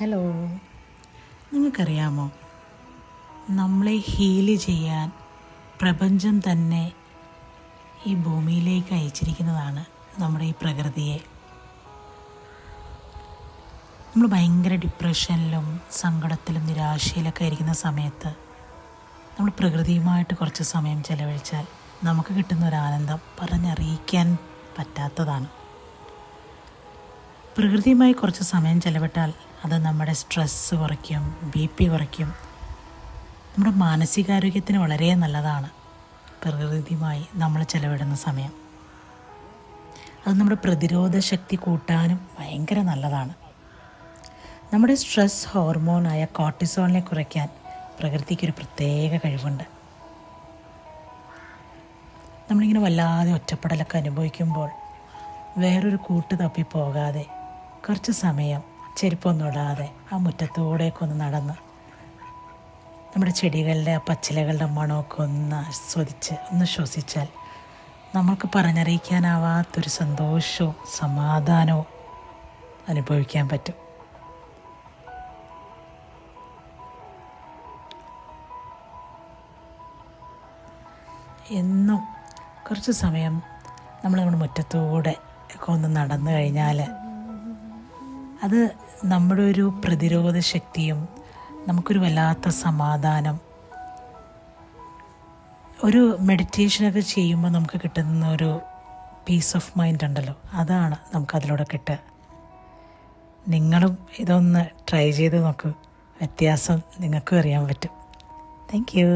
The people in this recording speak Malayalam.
ഹലോ നിങ്ങൾക്കറിയാമോ? നമ്മളെ ഹീൽ ചെയ്യാൻ പ്രപഞ്ചം തന്നെ ഈ ഭൂമിയിലേക്ക് അയച്ചിരിക്കുന്നതാണ് നമ്മുടെ ഈ പ്രകൃതിയെ. നമ്മൾ ഭയങ്കര ഡിപ്രഷനിലും സങ്കടത്തിലും നിരാശയിലൊക്കെ ഇരിക്കുന്ന സമയത്ത് നമ്മൾ പ്രകൃതിയുമായിട്ട് കുറച്ച് സമയം ചെലവഴിച്ചാൽ നമുക്ക് കിട്ടുന്ന ഒരു ആനന്ദം പറഞ്ഞറിയിക്കാൻ പറ്റാത്തതാണ്. പ്രകൃതിയുമായി കുറച്ച് സമയം ചെലവിട്ടാൽ അത് നമ്മുടെ സ്ട്രെസ്സ് കുറയ്ക്കും ബി പി കുറയ്ക്കും. നമ്മുടെ മാനസികാരോഗ്യത്തിന് വളരെ നല്ലതാണ് പ്രകൃതിയുമായി നമ്മൾ ചെലവിടുന്ന സമയം. അത് നമ്മുടെ പ്രതിരോധ ശക്തി കൂട്ടാനും ഭയങ്കര നല്ലതാണ്. നമ്മുടെ സ്ട്രെസ് ഹോർമോണായ കോർട്ടിസോളിനെ കുറയ്ക്കാൻ പ്രകൃതിക്കൊരു പ്രത്യേക കഴിവുണ്ട്. നമ്മളിങ്ങനെ വല്ലാതെ ഒറ്റപ്പെടലൊക്കെ അനുഭവിക്കുമ്പോൾ വേറൊരു കൂട്ട് തപ്പി പോകാതെ കുറച്ച് സമയം ചെരുപ്പൊന്നും ആ മുറ്റത്തൂടെയൊക്കെ ഒന്ന് നടന്ന് നമ്മുടെ ചെടികളുടെ ആ പച്ചിലകളുടെ മണമൊക്കെ ഒന്ന് ആസ്വദിച്ച് ഒന്ന് ശ്വസിച്ചാൽ നമ്മൾക്ക് പറഞ്ഞറിയിക്കാനാവാത്തൊരു സന്തോഷവും സമാധാനവും അനുഭവിക്കാൻ പറ്റും. എന്നും കുറച്ച് സമയം നമ്മൾ നമ്മുടെ മുറ്റത്തൂടെ ഒക്കെ ഒന്ന് നടന്നു കഴിഞ്ഞാൽ അത് നമ്മുടെ ഒരു പ്രതിരോധ ശക്തിയും നമുക്കൊരു വല്ലാത്ത സമാധാനം. ഒരു മെഡിറ്റേഷനൊക്കെ ചെയ്യുമ്പോൾ നമുക്ക് കിട്ടുന്ന ഒരു പീസ് ഓഫ് മൈൻഡ് ഉണ്ടല്ലോ. അതാണ് നമുക്കതിലൂടെ കിട്ടുക. നിങ്ങളും ഇതൊന്ന് ട്രൈ ചെയ്ത് നോക്കൂ. വ്യത്യാസം നിങ്ങൾക്കും അറിയാൻ പറ്റും. Thank you